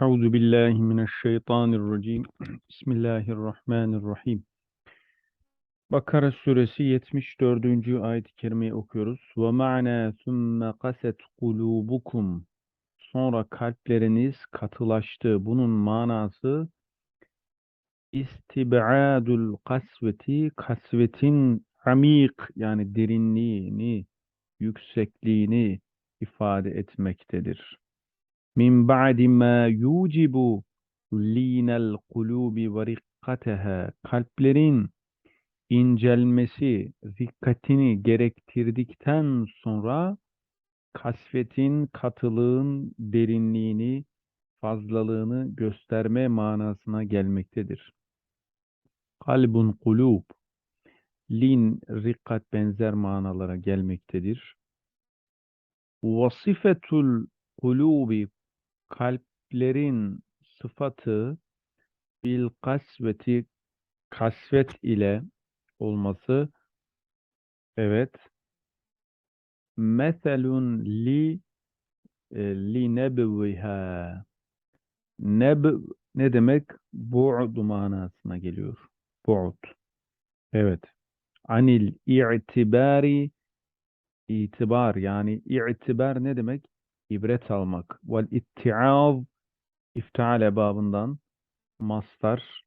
Euzu billahi mineşşeytanirracim. Bismillahirrahmanirrahim. Bakara suresi 74. ayet-i kerimeyi okuyoruz. Ve ma'na thumme kaset kulubukum. Sonra kalpleriniz katılaştı. Bunun manası istib'adul kasveti, kasvetin amik yani derinliğini, yüksekliğini ifade etmektedir. Min ba'di ma yucibu linel kulubi ve rikkateha. Kalplerin incelmesi, dikkatini gerektirdikten sonra kasvetin, katılığın derinliğini, fazlalığını gösterme manasına gelmektedir. Kalbun kulub, lin, rikkat benzer manalara gelmektedir. Vasifetul kulubi, kalplerin sıfatı bil kasveti, kasvet ile olması, evet, meselun li e, li nebviha. Neb ne demek? Bu'd manasına geliyor. Bu'd. Evet. Anil i'tibari itibar yani i'tibar ne demek? İbret almak. Vel ittiaz iftale babından mastar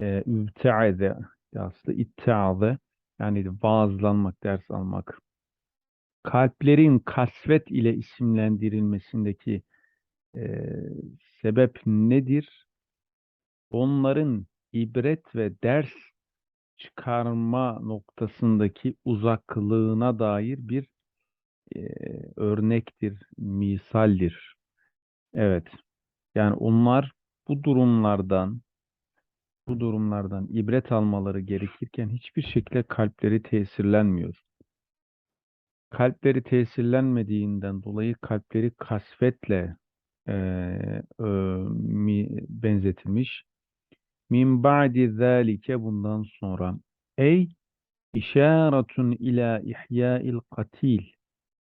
e, übteade aslında ittiaze yani vaazlanmak, ders almak. Kalplerin kasvet ile isimlendirilmesindeki e, sebep nedir? Onların ibret ve ders çıkarma noktasındaki uzaklığına dair bir örnektir, misaldir. Evet. Yani onlar bu durumlardan bu durumlardan ibret almaları gerekirken hiçbir şekilde kalpleri tesirlenmiyor. Kalpleri tesirlenmediğinden dolayı kalpleri kasvetle e, e, mi, benzetilmiş. Min ba'di zâlike bundan sonra. Ey işaretun ila ihya'il katil.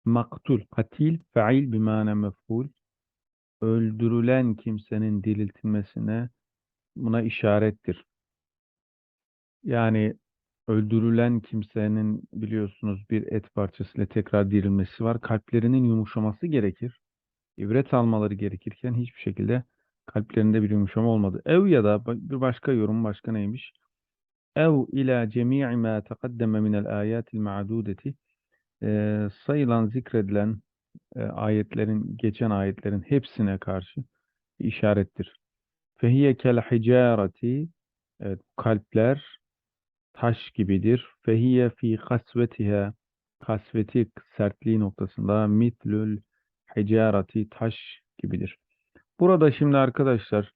Maktul. Katil fail bimane mef'ul. Öldürülen kimsenin diriltilmesine buna işarettir. Yani öldürülen kimsenin biliyorsunuz bir et parçasıyla tekrar dirilmesi var. Kalplerinin yumuşaması gerekir. İbret almaları gerekirken hiçbir şekilde kalplerinde bir yumuşama olmadı. Ev ya da bir başka yorum başka neymiş? Ev ila cemi'i ma taqaddeme minel ayatil ma'dudeti sayılan zikredilen e, ayetlerin geçen ayetlerin hepsine karşı işarettir. Fehiye kel hicareti evet, kalpler taş gibidir. Fehiye fi kasvetiha kasveti sertliği noktasında mitlül hicareti taş gibidir. Burada şimdi arkadaşlar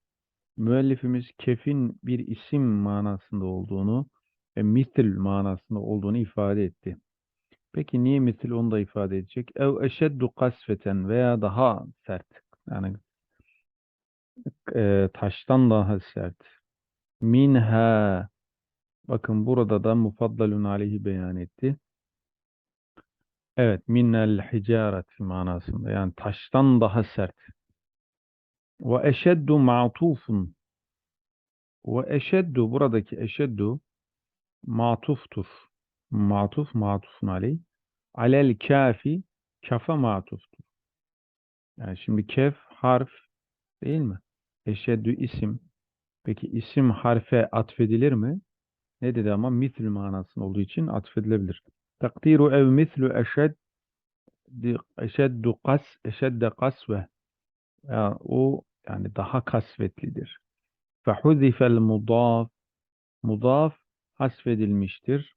müellifimiz kefin bir isim manasında olduğunu ve mitil manasında olduğunu ifade etti. Peki niye mitil onu da ifade edecek? Ev eşeddu kasveten veya daha sert. Yani e, taştan daha sert. Minha bakın burada da mufaddalun aleyhi beyan etti. Evet, minnel hicaret manasında yani taştan daha sert. Ve eşeddu ma'tufun. Ve eşeddu buradaki eşeddu matuftur. Matuf matufun aleyh. Alel kafi kafa matuftur. Yani şimdi kef harf değil mi? Eşeddü isim. Peki isim harfe atfedilir mi? Ne dedi ama mithl manasında olduğu için atfedilebilir. Takdiru ev mislu eşed eşeddu kas eşedde kasve. Yani o yani daha kasvetlidir. Fehuzifel mudaf mudaf hasfedilmiştir.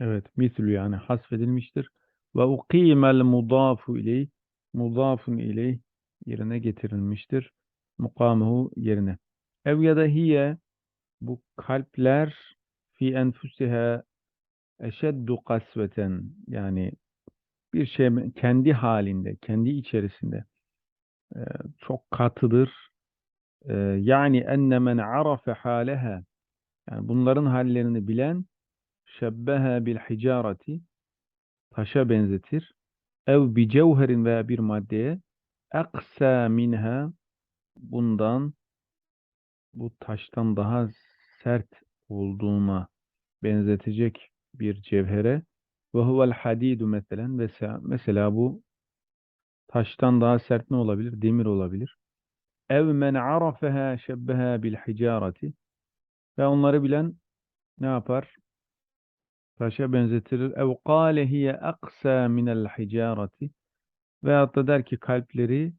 Evet, mislü yani hasfedilmiştir. Ve ukimel mudafu ileyh mudafun ileyh yerine getirilmiştir. Mukamuhu yerine. Ev ya da hiye bu kalpler fi enfusiha eşeddu kasveten yani bir şey kendi halinde, kendi içerisinde e, çok katıdır. E, yani enne men arafe haleha yani bunların hallerini bilen şebbeha bil hicareti taşa benzetir. Ev bi cevherin veya bir maddeye eksa minha bundan bu taştan daha sert olduğuna benzetecek bir cevhere ve huvel hadidu mesela mesela, mesela bu taştan daha sert ne olabilir? Demir olabilir. Ev men arafeha şebbeha bil hicareti ve onları bilen ne yapar? Taşa benzetirir. Ev kâle hiye aksa minel hicareti veyahut da der ki kalpleri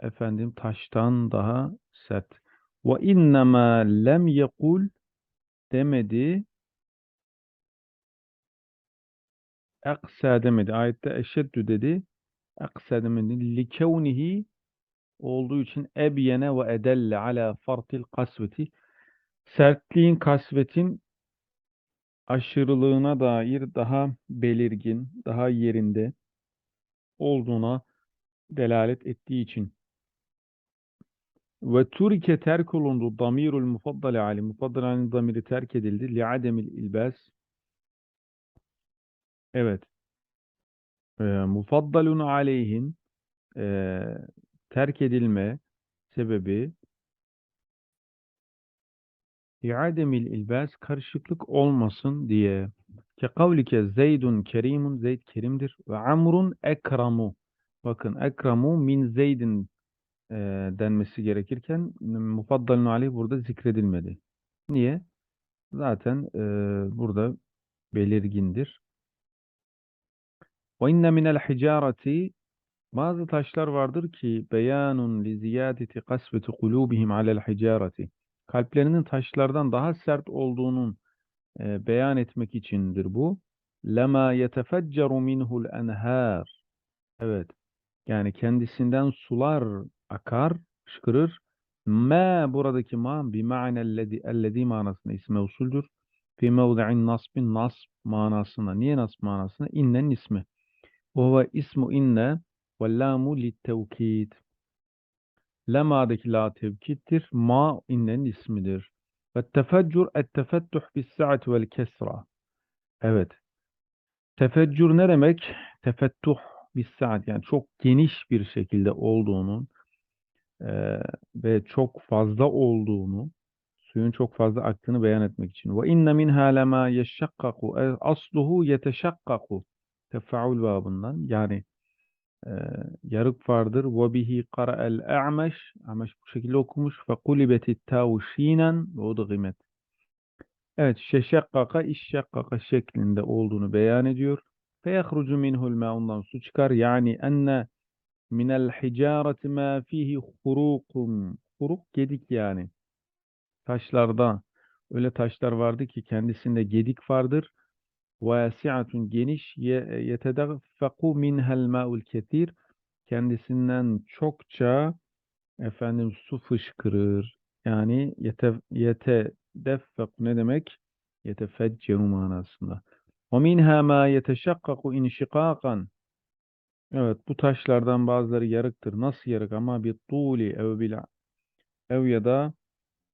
efendim taştan daha sert. Ve innema lem yekul demedi. Aksa demedi. Ayette eşeddü dedi. Aksa demedi. Likevnihi olduğu için ebyene ve edelle ala fartil kasveti. Sertliğin kasvetin aşırılığına dair daha belirgin, daha yerinde olduğuna delalet ettiği için. Ve turike terk olundu damirul mufaddale ali. Mufaddale damiri terk edildi. Li ademil ilbas. Evet. E, mufaddalun aleyhin e, terk edilme sebebi İademil ilbas karışıklık olmasın diye. Ke kavlike Zeydun kerimun Zeyd kerimdir ve Amrun ekramu. Bakın ekramu min Zeydin e, denmesi gerekirken mufaddalun aleyh burada zikredilmedi. Niye? Zaten e, burada belirgindir. Ve inne minel hicareti bazı taşlar vardır ki beyanun li ziyadeti kasveti kulubihim alel hicareti kalplerinin taşlardan daha sert olduğunun e, beyan etmek içindir bu. Lema yetefecceru minhul enhar. Evet. Yani kendisinden sular akar, fışkırır. Ma buradaki ma bi ma'nellezi ellezi manasında isme usuldür. Fi mevdi'in nasbin nasb manasına. Niye nasb manasına? İnnen ismi. Ve ismu inne ve lamu littevkid. Lema'daki la tevkittir. Ma innenin ismidir. Ve tefeccür et tefettuh bis sa'at vel kesra. Evet. Tefeccür ne demek? Tefettuh bis sa'at yani çok geniş bir şekilde olduğunun e, ve çok fazla olduğunu suyun çok fazla aktığını beyan etmek için. Ve inne minha lema yeşşakkaku asluhu yeteşakkaku tefaul babından yani e, yarık vardır. Ve bihi qara'el a'meş. Ameş bu şekilde okumuş. Fe kulibetit tavu şinen ve udgimet. Evet, şeşakkaka, işşakkaka şeklinde olduğunu beyan ediyor. Fe yahrucu minhul ma ondan su çıkar. Yani enne minel hicareti ma fihi hurukun. Huruk gedik yani. Taşlarda öyle taşlar vardı ki kendisinde gedik vardır. Vasiatun geniş yetedeffeku minhel ma'ul ketir kendisinden çokça efendim su fışkırır. Yani yete yetedeffek ne demek? Yetefecceru manasında. Ve minha ma yeteşakkaku inşikakan Evet bu taşlardan bazıları yarıktır. Nasıl yarık ama bir tuli ev bil ev ya da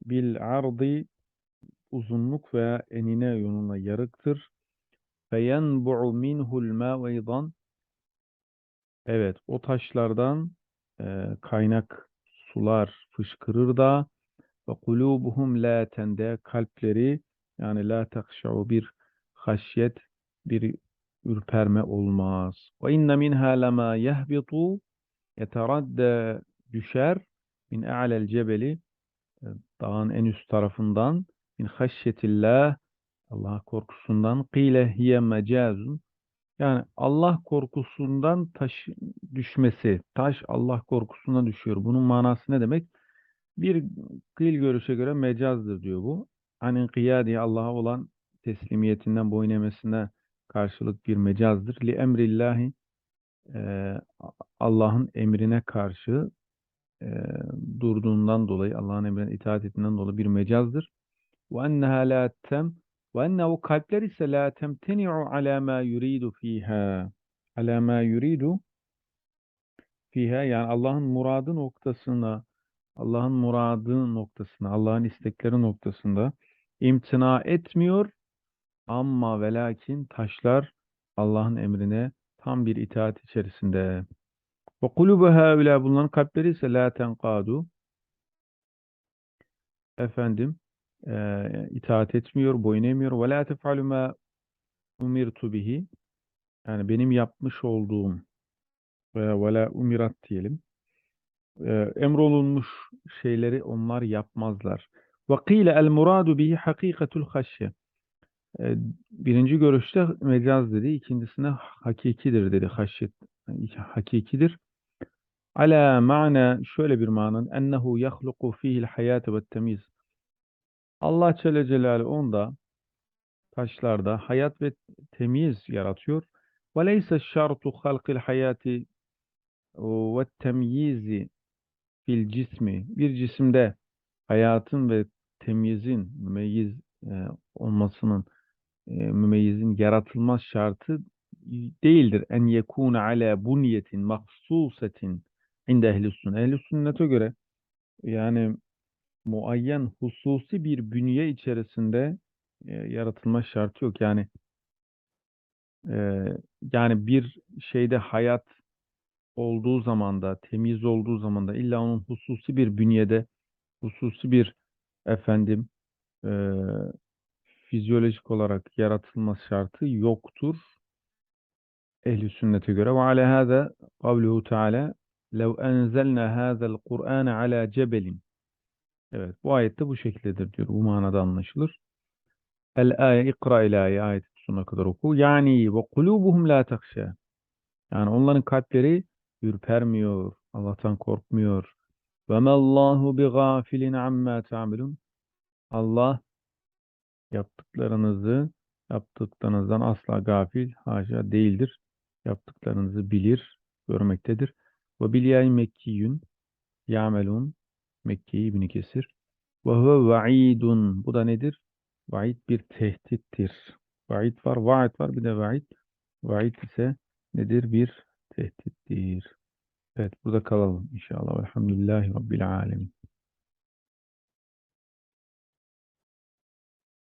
bil ardi uzunluk veya enine yoluna yarıktır. Feyenbu'u minhul mâ eydan Evet, o taşlardan e, kaynak sular fışkırır da ve kulubuhum la tende kalpleri yani la takşa'u bir haşyet bir ürperme olmaz. Ve inne minha lema yehbitu yeteradde düşer min a'lel cebeli e, dağın en üst tarafından min haşyetillah Allah korkusundan kıyle hiye mecazun yani Allah korkusundan taş düşmesi, taş Allah korkusundan düşüyor. Bunun manası ne demek? Bir kıyıl görüşe göre mecazdır diyor bu. Hani kıyadi Allah'a olan teslimiyetinden, boyun eğmesine karşılık bir mecazdır. Li emrillahi e, Allah'ın emrine karşı e, durduğundan dolayı, Allah'ın emrine itaat ettiğinden dolayı bir mecazdır. Ve enneha la tem ve ennehu kalpler ise la temteni'u ala ma yuridu fiha. Ala ma yuridu fiha yani Allah'ın muradı noktasına Allah'ın muradı noktasına, Allah'ın istekleri noktasında imtina etmiyor ama ve lakin taşlar Allah'ın emrine tam bir itaat içerisinde. Ve kulubu haula bunların kalpleri ise la tenkadu efendim eee, itaat etmiyor, boyun eğmiyor. La tef'alu ma umirtu bihi yani benim yapmış olduğum veya ve la umirat diyelim. Eee, emrolunmuş şeyleri onlar yapmazlar. Muradu bihi hakikatul haşye. Eee, birinci görüşte mecaz dedi, ikincisine hakikidir dedi. Haşyet hakikidir. Ala ma'na şöyle bir manın ennehu yahluku fihi'l hayate ve temiz. Allah Celle Celaluhu onda taşlarda hayat ve temiz yaratıyor. Ve şartu halqil hayati ve temyizi fil cismi. Bir cisimde hayatın ve temyizin, mümeyyiz e, olmasının, e, mümeyyizin yaratılmaz şartı değildir. En yekûne ala bunyetin mahsusetin inde ehl-i sünnet. Ehl-i sünnete göre yani muayyen hususi bir bünye içerisinde e, yaratılma şartı yok. Yani e, yani bir şeyde hayat olduğu zaman da temiz olduğu zaman da illa onun hususi bir bünyede hususi bir efendim e, fizyolojik olarak yaratılma şartı yoktur. Ehli sünnete göre ve ala hâzâ kavluhu teâlâ lev enzelnâ hâzel Kur'âne alâ cebelin Evet, bu ayette bu şekildedir diyor. Bu manada anlaşılır. El aye ikra ile aye ayet sonuna kadar oku. Yani ve kulubuhum la takşa. Yani onların kalpleri ürpermiyor, Allah'tan korkmuyor. Ve mallahu bi gafilin amma ta'melun. Allah yaptıklarınızı yaptıklarınızdan asla gafil haşa değildir. Yaptıklarınızı bilir, görmektedir. Ve bilyâi mekkiyün ya'melun Mekke İbni Kesir. Ve huve va'idun. Bu da nedir? Vaid bir tehdittir. Vaid var, vaid var bir de vaid. Vaid ise nedir? Bir tehdittir. Evet burada kalalım inşallah. Elhamdülillahi Rabbil Alemin.